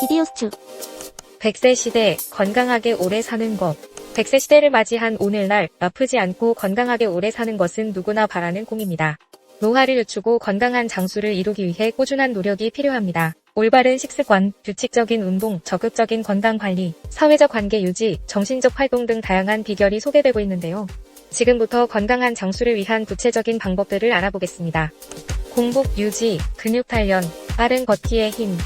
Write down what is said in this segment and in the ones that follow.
비디오 스튜 100세 시대 건강하게 오래 사는 것. 100세 시대를 맞이한 오늘날 아프지 않고 건강하게 오래 사는 것은 누구나 바라는 꿈입니다. 노화를 늦추고 건강한 장수를 이루기 위해 꾸준한 노력이 필요합니다. 올바른 식습관, 규칙적인 운동, 적극적인 건강 관리, 사회적 관계 유지, 정신적 활동 등 다양한 비결이 소개되고 있는데요. 지금부터 건강한 장수를 위한 구체적인 방법들을 알아보겠습니다. 공복 유지, 근육 단련, 빠른 걷기의 힘,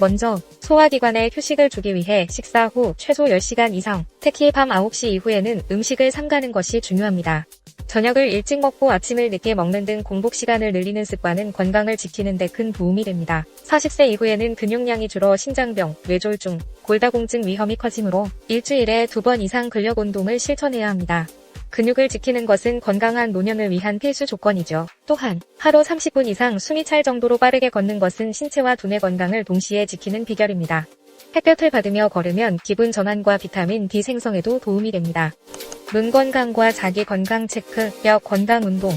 먼저 소화기관에 휴식을 주기 위해 식사 후 최소 10시간 이상, 특히 밤 9시 이후에는 음식을 삼가는 것이 중요합니다. 저녁을 일찍 먹고 아침을 늦게 먹는 등 공복 시간을 늘리는 습관은 건강을 지키는 데 큰 도움이 됩니다. 40세 이후에는 근육량이 줄어 심장병, 뇌졸중, 골다공증 위험이 커지므로 일주일에 두 번 이상 근력 운동을 실천해야 합니다. 근육을 지키는 것은 건강한 노년을 위한 필수 조건이죠. 또한 하루 30분 이상 숨이 찰 정도로 빠르게 걷는 것은 신체와 두뇌 건강을 동시에 지키는 비결입니다. 햇볕을 받으며 걸으면 기분 전환과 비타민 D 생성에도 도움이 됩니다. 눈 건강과 자기 건강 체크, 뼈 건강 운동.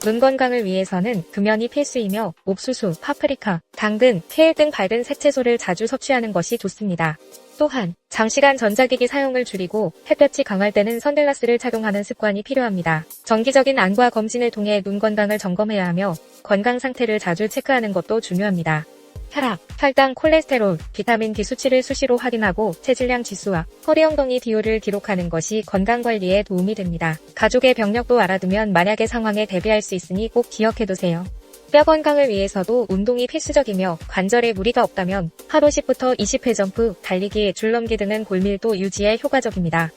눈 건강을 위해서는 금연이 필수이며 옥수수, 파프리카, 당근, 케일 등 밝은 색채소를 자주 섭취하는 것이 좋습니다. 또한 장시간 전자기기 사용을 줄이고 햇볕이 강할 때는 선글라스를 착용하는 습관이 필요합니다. 정기적인 안과 검진을 통해 눈 건강을 점검해야 하며 건강 상태를 자주 체크하는 것도 중요합니다. 혈압, 혈당, 콜레스테롤, 비타민 D 수치를 수시로 확인하고 체질량 지수와 허리 엉덩이 비율을 기록하는 것이 건강 관리에 도움이 됩니다. 가족의 병력도 알아두면 만약의 상황에 대비할 수 있으니 꼭 기억해두세요. 뼈 건강을 위해서도 운동이 필수적이며 관절에 무리가 없다면 하루 10부터 20회 점프, 달리기, 줄넘기 등은 골밀도 유지에 효과적입니다.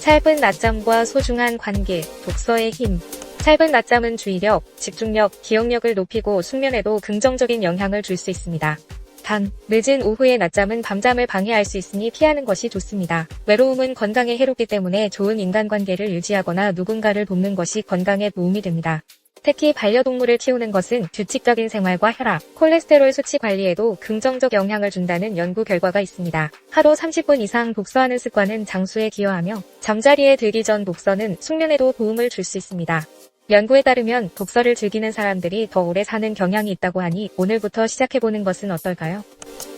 짧은 낮잠과 소중한 관계, 독서의 힘. 짧은 낮잠은 주의력, 집중력, 기억력을 높이고 숙면에도 긍정적인 영향을 줄 수 있습니다. 단, 늦은 오후의 낮잠은 밤잠을 방해할 수 있으니 피하는 것이 좋습니다. 외로움은 건강에 해롭기 때문에 좋은 인간관계를 유지하거나 누군가를 돕는 것이 건강에 도움이 됩니다. 특히 반려동물을 키우는 것은 규칙적인 생활과 혈압, 콜레스테롤 수치 관리에도 긍정적 영향을 준다는 연구 결과가 있습니다. 하루 30분 이상 독서하는 습관은 장수에 기여하며 잠자리에 들기 전 독서는 숙면에도 도움을 줄 수 있습니다. 연구에 따르면 독서를 즐기는 사람들이 더 오래 사는 경향이 있다고 하니 오늘부터 시작해보는 것은 어떨까요?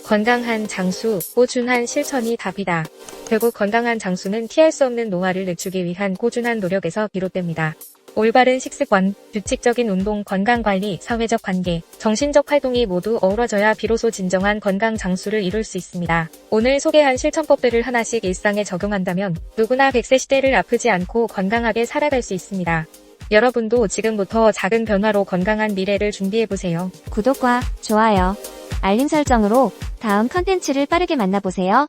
건강한 장수, 꾸준한 실천이 답이다. 결국 건강한 장수는 피할 수 없는 노화를 늦추기 위한 꾸준한 노력에서 비롯됩니다. 올바른 식습관, 규칙적인 운동, 건강관리, 사회적 관계, 정신적 활동이 모두 어우러져야 비로소 진정한 건강 장수를 이룰 수 있습니다. 오늘 소개한 실천법들을 하나씩 일상에 적용한다면 누구나 100세 시대를 아프지 않고 건강하게 살아갈 수 있습니다. 여러분도 지금부터 작은 변화로 건강한 미래를 준비해보세요. 구독과 좋아요 알림 설정으로 다음 컨텐츠를 빠르게 만나보세요.